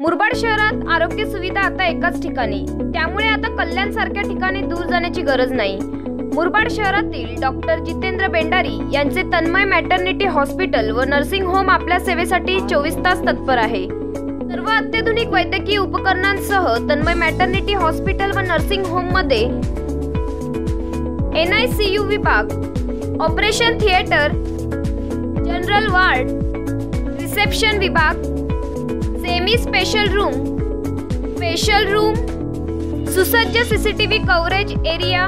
मुरबाड शहरात आरोग्य सुविधा आता एकाच ठिकाणी. त्यामुळे आता कल्याण सारख्या ठिकाणी दूर जाण्याची गरज नाही. मुरबाड शहरातील डॉक्टर जितेंद्र बेंडारी यांचे तन्मय मॅटर्निटी हॉस्पिटल व नर्सिंग होम आपल्या सेवेसाठी चोवीस तास तत्पर आहे. सर्व अत्याधुनिक वैद्यकीय उपकरणांसह तन्मय मॅटर्निटी हॉस्पिटल व नर्सिंग होममध्ये एन आय सी यू विभाग operation theatre general ward reception विभाग semi special room. Special room सुसज्ज सीसीटीव्ही कव्हरेज एरिया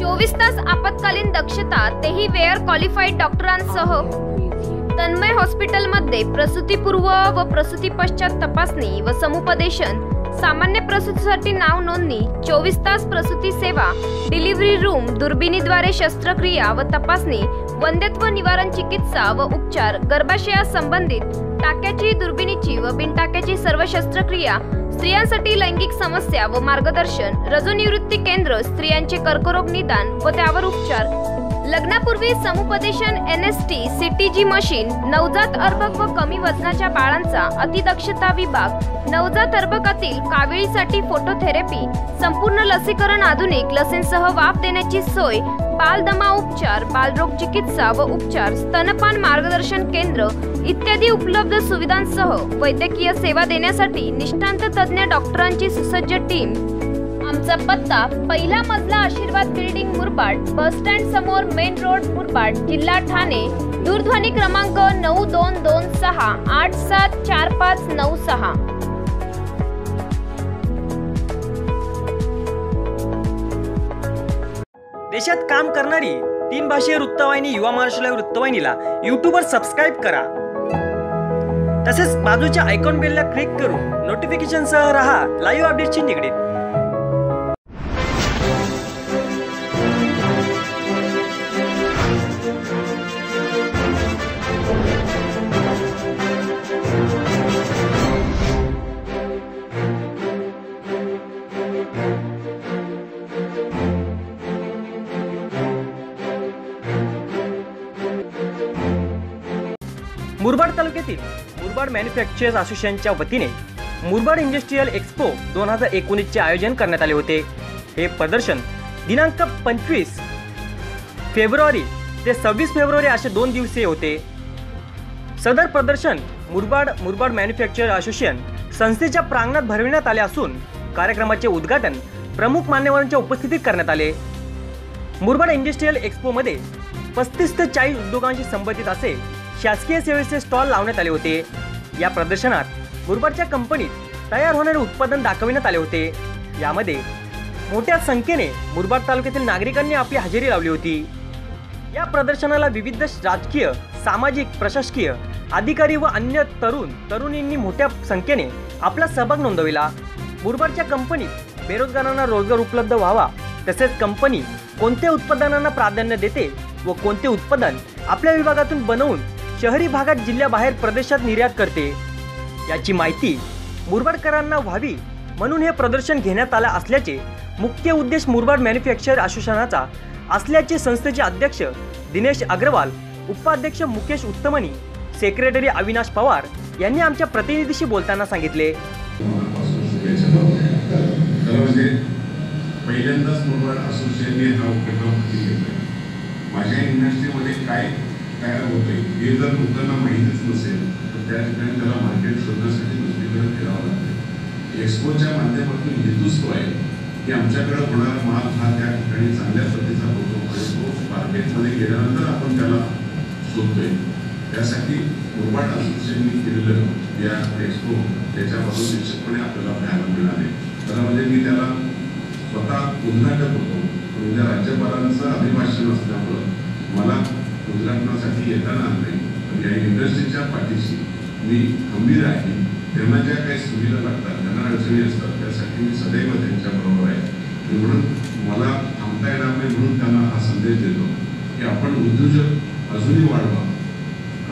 चोवीस तास आपत्कालीन दक्षता तेही वेअर क्वालिफाईड डॉक्टरांसह. तन्मय हॉस्पिटलमध्ये प्रसूतीपूर्व व प्रसूती पश्चात तपासणी व समुपदेशन. सामान्य प्रसूतीसाठी नाव नोंदणी चोवीस तास प्रसूती सेवा डिलिव्हरी रूम दुर्बिणीद्वारे शस्त्रक्रिया व तपासणी वंध्यत्व निवारण चिकित्सा व उपचार गर्भाशयास संबंधित टाक्याची दुर्बिणीची व बिनटाक्याची सर्व शस्त्रक्रिया स्त्रियांसाठी लैंगिक समस्या व मार्गदर्शन रजोनिवृत्ती केंद्र स्त्रियांचे कर्करोग निदान व त्यावर उपचार. लग्नापूर्वी समुपदेशन N S T C T G machine नवजात अर्भक व कमी वजनाच्या बाळांचा अतिदक्षता विभाग नवजात अर्भकातील काविळीसाठी फोटोथेरपी संपूर्ण लसीकरण आधुनिक लसींसह वाफ देण्याची सोय बालदमा उपचार बालरोग चिकित्सा व उपचार स्तनपान मार्गदर्शन केंद्र इत्यादी उपलब्ध सुविधांसह वैद्यकीय सेवा देण्यासाठी निष्ठांत तज्ज्ञ डॉक्टरांची सुसज्ज टीम. आमचा पत्ता पहिला मजला Ashirwad building Murbad bus stand समोर मेन रोड मुरबाड जिल्हा ठाणे. दूरध्वनी क्रमांक नऊ दोन दोन सहा आठ सात चार पाच नऊ सहा. देशात काम करणारी तीन भाषीय वृत्तवाहिनी युवा महाराष्ट्र वृत्तवाहिनीला युट्यूबवर सबस्क्राईब करा. तसेच बाजूच्या आयकॉन बेलला क्लिक करून नोटिफिकेशनसह रहा लाईव्ह अपडेटची निगडीत. मुरबाड तालुक्यातील मुरबाड मॅन्युफॅक्चरर्स असोसिएशनच्या वतीने मुरबाड इंडस्ट्रीयल एक्सपो दोन हजार एकोणीसचे आयोजन करण्यात आले होते. हे प्रदर्शन दिनांक पंचवीस फेब्रुवारी ते सव्वीस फेब्रुवारी असे दोन दिवसीय होते. सदर प्रदर्शन मुरबाड मुरबाड मॅन्युफॅक्चर असोसिएशन संस्थेच्या प्रांगणात भरविण्यात आले असून कार्यक्रमाचे उद्घाटन प्रमुख मान्यवरांच्या उपस्थितीत करण्यात आले. मुरबाड इंडस्ट्रीयल एक्सपोमध्ये पस्तीस ते चाळीस उद्योगांशी संबंधित असे शासकीय सेवेचे स्टॉल लावण्यात आले होते. या प्रदर्शनात मुरबाडच्या कंपनीत तयार होणारे उत्पादन दाखविण्यात आले होते. यामध्ये मोठ्या संख्येने मुरबाड तालुक्यातील नागरिकांनी आपली हजेरी लावली होती. या प्रदर्शनाला विविध राजकीय सामाजिक प्रशासकीय अधिकारी व अन्य तरुण तरुणींनी मोठ्या संख्येने आपला सहभाग नोंदविला. मुरबाडच्या कंपनीत बेरोजगारांना रोजगार उपलब्ध व्हावा तसेच कंपनी कोणत्या उत्पादनांना प्राधान्य देते व कोणते उत्पादन आपल्या विभागातून बनवून शहरी भागात जिल्ह्याबाहेर प्रदेशात निर्यात करते. याची माहिती मुरबाडकरांना व्हावी म्हणून हे प्रदर्शन घेण्यात आलं असल्याचे मुख्य उद्देश मुरबाड मॅन्युफॅक्चर असोसिएशनाचा असल्याचे संस्थेचे अध्यक्ष दिनेश अग्रवाल उपाध्यक्ष मुकेश उत्तमनी सेक्रेटरी अविनाश पवार यांनी आमच्या प्रतिनिधीशी बोलताना सांगितले. म्हणजे पहिल्यांदाच मुरबाड असोसिएशनने हा उपक्रम माझ्या इंडस्ट्रीमध्ये काय तयार होतंय? हे जर लोकांना माहीतच नसेल तर त्या ठिकाणी त्याला मार्केट शोधण्यासाठी दुसरीकडे फिरावं लागते एक्सपोच्या माध्यमातून हेतूच तो आहे की आमच्याकडे होणारा माल हा त्या ठिकाणी चांगल्या पद्धतीचा होतो आणि तो मार्केटमध्ये गेल्यानंतर आपण त्याला शोधतोय. त्यासाठी मुरबाड असोसिएशनने केलेलं या एक्सपो त्याच्यापासून निश्चितपणे आपल्याला पाहायला मिळाले खरं म्हणजे मी त्याला स्वतः उद्घाटक होतो म्हणजे राज्यपालांचं अभिभाषण असल्यामुळं मला उद्घाटनासाठी येताना नाही पण या इंडस्ट्रीच्या पाठीशी मी खंबीर आहे. त्यांना ज्या काही सुविधा लागतात त्यांना अडचणी असतात त्यासाठी मी सदैव त्यांच्याबरोबर आहे. आणि म्हणून मला थांबता येणार नाही म्हणून त्यांना हा संदेश देतो की आपण उद्योजक अजूनही वाढवा.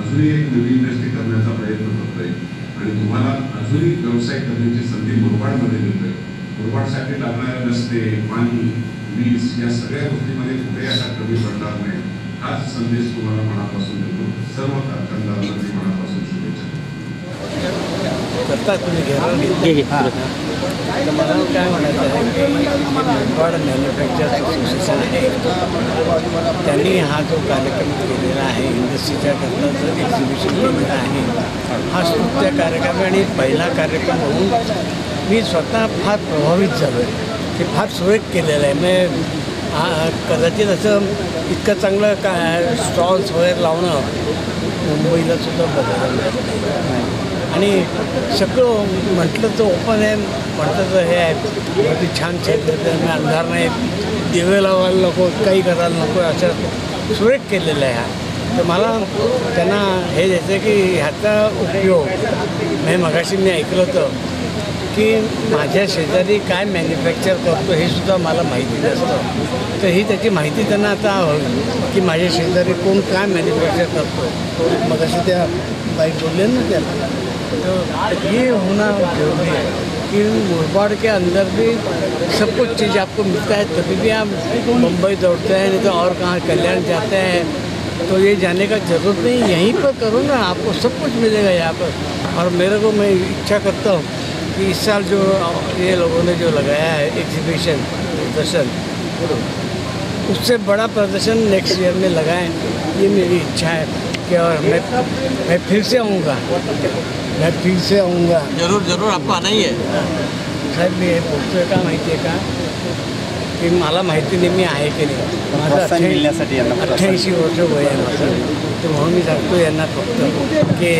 अजूनही एक नवी इंडस्ट्री करण्याचा प्रयत्न करतोय. आणि तुम्हाला अजूनही व्यवसाय करण्याची संधी मुरबाडमध्ये मिळतोय. मुरबाडसाठी लागणारे रस्ते पाणी वीज या सगळ्या गोष्टीमध्ये कुठेही आता कमी पडणार नाही. हाच संदेश तुम्हाला मनापासून देतो. सर्व कारखानदारांना मी मनापासून शुभेच्छा. हां मला काय म्हणायचं आहे की मुरबाड मॅन्युफॅक्चर असोसिएशन आहे त्यांनी हा जो कार्यक्रम केलेला आहे इंडस्ट्रीच्या करता जो एक्झिबिशन केलेलं आहे हा स्तुत्य कार्यक्रम आणि पहिला कार्यक्रम होऊन मी स्वतः फार प्रभावित झालो आहे ते फार सुरेख केलेलं आहे. मी हा कदाचित असं इतकं चांगलं काय स्टॉल्स वगैरे लावणं मुंबईला सुद्धा बघायला मिळत नाही. आणि सगळं म्हटलं तर ओपन आहे म्हटलं तर हे आहे. ते छान क्षेत्र मी अंधार नाही. दिवे लावायला नको काही करायला नको असं सुरेख केलेलं आहे हा तर मला त्यांना हे द्यायचं की ह्याचा उपयोग मी मगाशी मी ऐकलं होतं. की माझ्या शेजारी काय मॅन्युफॅक्चर करतो हे सुद्धा मला माहिती तर ही त्याची माहिती आता हवी, की शेजारी काय मॅन्युफॅक्चर करतो मग अशी त्या ना तो ये होना ज़रूरी है कि मुरबाड़ के अंदर भी सब कुछ चीज़ आपको मिलता है, तभी भी आप मुंबई दौड़ते हैं, नहीं तो और कहाँ कल्याण जाते हैं। तो ये जाने का ज़रूरत नहीं, यहीं पर करो ना, आपको सब कुछ मिलेगा यहाँ पर। और मेरे को मैं इच्छा करता हूँ कि इस साल जो ये लोगों ने जो लगाया है एग्जीबिशन प्रदर्शन उससे बड़ा प्रदर्शन नेक्स्ट ईयर में लगाएँ ये मेरी इच्छा है कि और मैं मैं फिर से आऊँगा। मैं फिर से आऊँगा। ज़रूर ज़रूर आपको आना ही है। साहेब भी है बोलतोय का माहिती आहे का की मला माहिती नाही मी आहे की नाही. माझं मिळण्यासाठी अठ्ठ्याऐंशी वर्ष वय आहे माझं. तर म्हणून मी सांगतो यांना फक्त की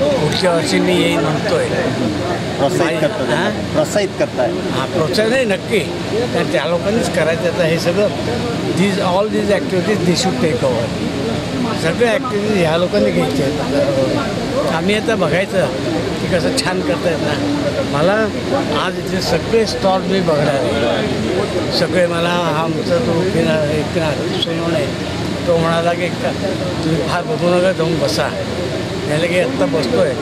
पुढच्या वर्षी मी येईन म्हणतोय. प्रोत्साहित करतो हां? प्रोत्साहित करताय. हा प्रोत्साहन नाही नक्की. कारण त्या लोकांनीच करायचं आता हे सगळं. These all these activities they should take over सगळे ॲक्टिव्हिटीज ह्या लोकांनी घ्यायचे. आहेत आम्ही आता बघायचं. कसं छान करता येत ना. मला आज इथे सगळे स्टॉल मी बघणार आहे. सगळे मला हा आमचा तो फिरणार एक सोयवण आहे तो म्हणाला की का तुम्ही फार बघू नका जाऊन बसा. त्याला की आत्ता बसतो आहे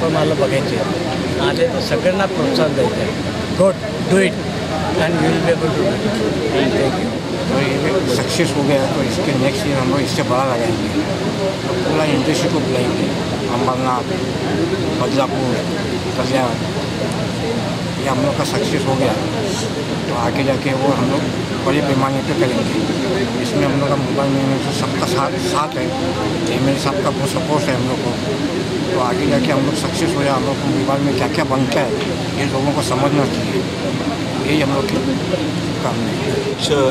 पण मला बघायचे आहे. आले तर सगळ्यांना प्रोत्साहन द्यायचं आहे. Good do it and you will be able to thank you और ये सक्सेस हो गया तो इसके नेक्स्ट ईयर हम लोग इससे बड़ा लगाएँगे। तो पूरा इंडस्ट्री को बुलाएँगे। अम्बरनाथ बदलापुर, कल्याण, ये हम लोग का सक्सेस हो गया। तो आगे जाके वो हम लोग बड़े पैमाने पे करेंगे। इसमें हम लोग का मोबाइल में जो सबका साथ साथ है। एम एल साहब का बहुत सपोर्ट है हम लोग को। तो आगे जाके हम लोग सक्सेस हो जाए, हम लोग को मोबाइल में क्या क्या बनता है, ये लोगों को समझना चाहिए। यही हम लोग की काम है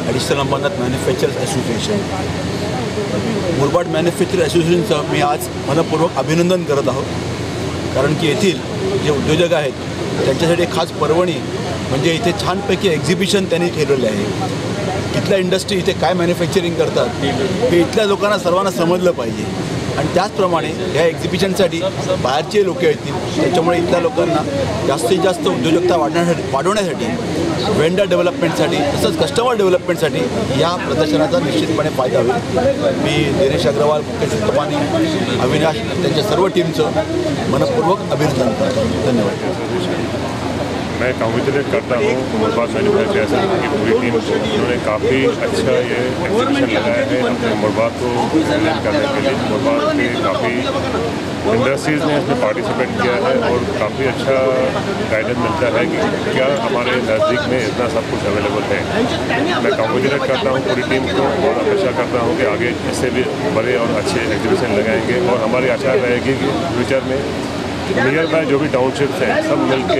additional Ambarnath manufactures association Murbad manufacture असोसिएशनचं मी आज मनपूर्वक अभिनंदन करत आहोत. कारण की येथील जे उद्योजक आहेत त्यांच्यासाठी खास पर्वणी म्हणजे इथे छानपैकी एक्झिबिशन त्यांनी ठेवलेले आहे. इथल्या इंडस्ट्री इथे काय मॅन्युफॅक्चरिंग करतात हे इथल्या लोकांना सर्वांना समजलं पाहिजे. आणि त्याचप्रमाणे ह्या एक्झिबिशनसाठी बाहेरचे लोक येतील. त्याच्यामुळे इथल्या लोकांना जास्तीत जास्त उद्योजकता वाढण्यासाठी वाढवण्यासाठी वेंडर डेव्हलपमेंटसाठी तसंच कस्टमर डेव्हलपमेंटसाठी या प्रदर्शनाचा निश्चितपणे फायदा होईल. मी दिनेश अग्रवाल मुकेश तपानी अविनाश त्यांच्या सर्व टीमचं मनपूर्वक अभिनंदन. करतो धन्यवाद. मैं कॉन्ग्रेचुलेट करता हूँ मुरबाद मैन्युफैक्चरर्स की पूरी टीम उन्होंने काफ़ी अच्छा ये एग्जीबिशन लगाया है अपने मुरबाद को करने के लिए मुरबाद के काफ़ी इंडस्ट्रीज़ ने इसमें पार्टिसिपेट किया है और काफ़ी अच्छा गाइडेंस मिलता है कि क्या हमारे नज़दीक में इतना सब कुछ अवेलेबल है। मैं कॉन्ग्रेचुलेट करता हूँ, पूरी टीम को और अपेक्षा करता हूँ कि आगे इससे भी बड़े और अच्छे एग्जीबिशन लगाएँगे और हमारी आशा रहेगी कि फ्यूचर में नियर बाय जो भी टाउनशिप्स हैं, सब मिलके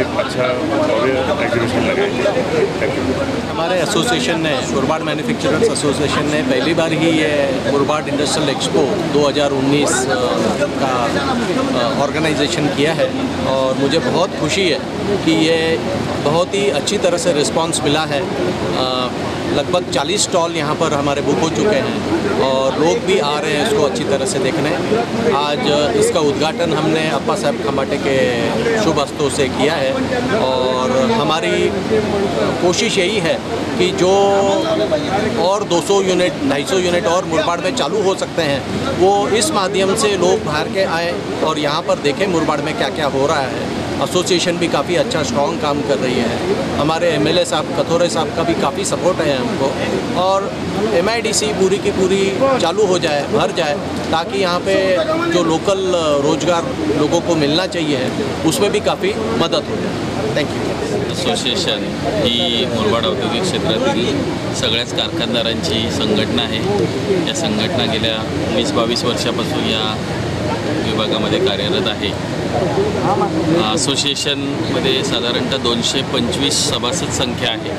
एक अच्छा एग्जीबिशन लगाएँगे थैंक यू हमारे एसोसिएशन ने मुरबाड मैन्युफैक्चरर्स एसोसिएशन ने पहली बार ही ये मुरबाड इंडस्ट्रियल एक्सपो 2019 का ऑर्गेनाइजेशन किया है। और मुझे बहुत खुशी है कि ये बहुत ही अच्छी तरह से रिस्पांस मिला है। लगभग 40 स्टॉल यहाँ पर हमारे बुक हो चुके हैं और लोग भी आ रहे हैं इसको अच्छी तरह से देखने। आज इसका उद्घाटन हमने अप्पा साहब खम्बाटे के शुभ अस्तों से किया है और हमारी कोशिश यही है कि जो और 200 यूनिट 250 यूनिट और मुरबाड़ में चालू हो सकते हैं, वो इस माध्यम से लोग बाहर के आए और यहाँ पर देखें मुरबाड़ में क्या क्या हो रहा है। एसोसिएशन भी काफ़ी अच्छा स्ट्रॉन्ग काम कर रही है। हमारे एमएलए साहब, कथोरे साहब का भी काफ़ी सपोर्ट है हमको। और एमआईडीसी पूरी की पूरी चालू हो जाए, भर जाए, ताकि यहाँ पे जो लोकल रोज़गार लोगों को मिलना चाहिए उसमें भी काफ़ी मदद हो जाए। थैंक यू असोसिएशन ही मुरबाड औद्योगिक क्षेत्रातील सगळ्याच कारखानदारांची संघटना आहे. या संघटना गेल्या वीस बावीस वर्षापासून या विभागामध्ये कार्यरत आहे. असोसिएशनमध्ये साधारणतः दोनशे पंचवीस सभासद संख्या आहे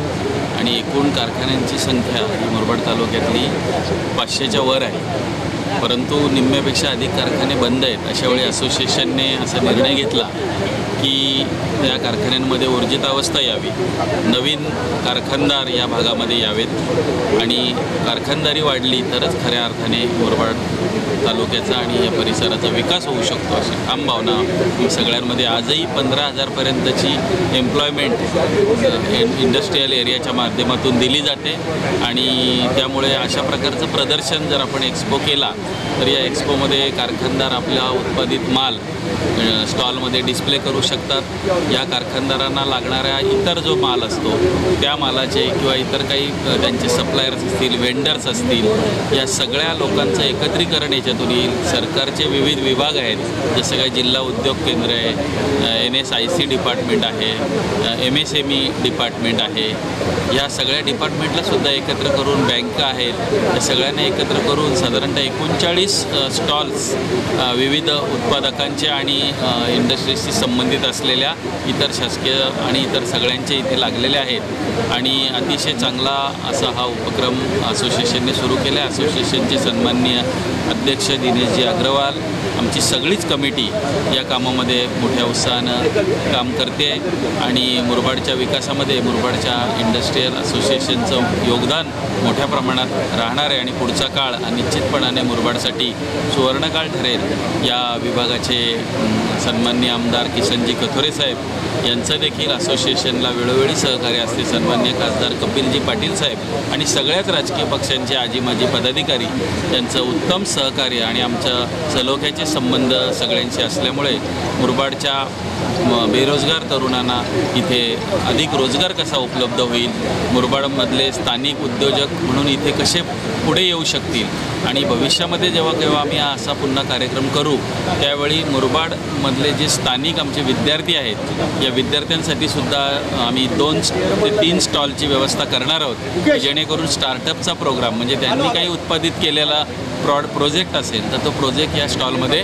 आणि एकूण कारखान्यांची संख्या ही मुरबाड तालुक्यातली पाचशेच्या वर आहे. परंतु निम्म्यापेक्षा अधिक कारखाने बंद आहेत अशावेळी असोसिएशनने असा निर्णय घेतला की त्या कारखान्यांमध्ये ऊर्जितावस्था यावी. नवीन कारखानदार या भागामध्ये यावेत आणि कारखानदारी वाढली तरच खऱ्या अर्थाने मुरबाड तालुक्याचा आणि या परिसराचा विकास होऊ शकतो अशी ठाम भावना सगळ्यांमध्ये आजही पंधरा हजारपर्यंतची एम्प्लॉयमेंट इंडस्ट्रीयल एरियाच्या माध्यमातून दिली जाते आणि त्यामुळे अशा प्रकारचं प्रदर्शन जर आपण एक्सपो केला तर या एक्सपोमध्ये कारखानदार आपला उत्पादित माल स्टॉलमध्ये डिस्प्ले करू शकतात. या कारखानदारांना लागणाऱ्या इतर जो माल असतो त्या मालाचे किंवा इतर काही त्यांचे सप्लायर्स असतील वेंडर्स असतील या सगळ्या लोकांचं एकत्रीकरण याच्यातून येईल. सरकारचे विविध विभाग आहेत जसं काही जिल्हा उद्योग केंद्र आहे N S I C department आहे M S M E department आहे. या सगळ्या डिपार्टमेंटला सुद्धा एकत्र करून बँका आहेत. या सगळ्यांना एकत्र करून साधारणतः एकोणचाळीस स्टॉल्स विविध उत्पादकांचे आणि इंडस्ट्रीजशी संबंधित असलेल्या इतर शासकीय आणि इतर सगळ्यांचे इथे लागलेले आहेत. आणि अतिशय चांगला असा हा उपक्रम असोसिएशनने सुरू केला आहे असोसिएशनचे सन्माननीय अध्यक्ष दिनेशजी अग्रवाल आमची सगळीच कमिटी या कामामध्ये मोठ्या उत्साहानं काम करते आणि मुरबाडच्या विकासामध्ये मुरबाडच्या इंडस्ट्रीयल असोसिएशनचं योगदान मोठ्या प्रमाणात राहणार आहे. आणि पुढचा काळ निश्चितपणाने मुरबाडसाठी सुवर्णकाळ ठरेल या विभागाचे सन्मान्य आमदार किशनजी कथोरे साहेब यांचं देखील असोसिएशनला वेळोवेळी सहकार्य असते. सन्मान्य खासदार कपिलजी पाटील साहेब आणि सगळ्याच राजकीय पक्षांचे आजी माजी पदाधिकारी यांचं उत्तम सहकार्य आणि आमच्या सलोख्याचे संबंध सगळ्यांशी असल्यामुळे मुरबाडच्या बेरोजगार तरुणांना इथे अधिक रोजगार कसा उपलब्ध होईल? मुरबाडमधले स्थानिक उद्योजक म्हणून इथे कसे पुढे येऊ शकतील? आणि भविष्यामध्ये जेव्हा केव्हा आम्ही हा असा पुन्हा कार्यक्रम करू त्यावेळी मुरबाडमधले जे स्थानिक आमचे विद्यार्थी आहेत या विद्यार्थ्यांसाठी सुद्धा आम्ही दोन ते तीन स्टॉलची व्यवस्था करणार आहोत जेणेकरून स्टार्टअपचा प्रोग्राम म्हणजे त्यांनी काही उत्पादित केलेला प्रॉड प्रोजेक्ट असेल तर तो प्रोजेक्ट या स्टॉलमध्ये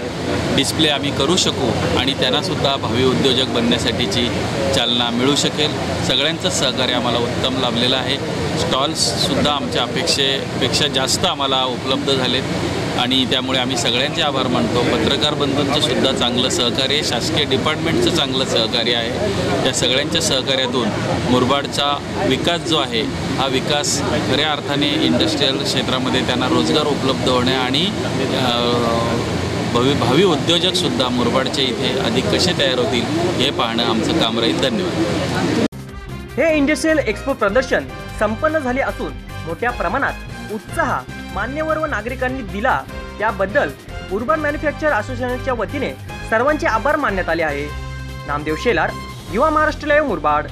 डिस्प्ले आम्ही करू शकू आणि त्यांनासुद्धा भावी उद्योजक बनण्यासाठीची चालना मिळू शकेल. सगळ्यांचं सहकार्य आम्हाला उत्तम लाभलेलं आहे. स्टॉल्ससुद्धा आमच्या अपेक्षेपेक्षा जास्त आम्हाला उपलब्ध झालेत. आणि त्यामुळे आम्ही सगळ्यांचे आभार मानतो. पत्रकार बंधूंचं सुद्धा चांगलं सहकार्य शासकीय डिपार्टमेंटचं चांगलं सहकार्य आहे. त्या सगळ्यांच्या सहकार्यातून मुरबाडचा विकास जो आहे हा विकास खऱ्या अर्थाने इंडस्ट्रीयल क्षेत्रामध्ये त्यांना रोजगार उपलब्ध होणे आणि भवि भावी उद्योजकसुद्धा मुरबाडचे इथे अधिक कसे तयार होतील हे पाहणं आमचं काम राहील. धन्यवाद. हे इंडस्ट्रीयल एक्सपो प्रदर्शन संपन्न झाले असून मोठ्या प्रमाणात उत्साह मान्यवर व नागरिकांनी दिला त्याबद्दल उर्बन मॅन्युफॅक्चर असोसिएशनच्या वतीने सर्वांचे आभार मानण्यात आले आहे. नामदेव शेलार युवा महाराष्ट्र लाईव्ह मुरबाड.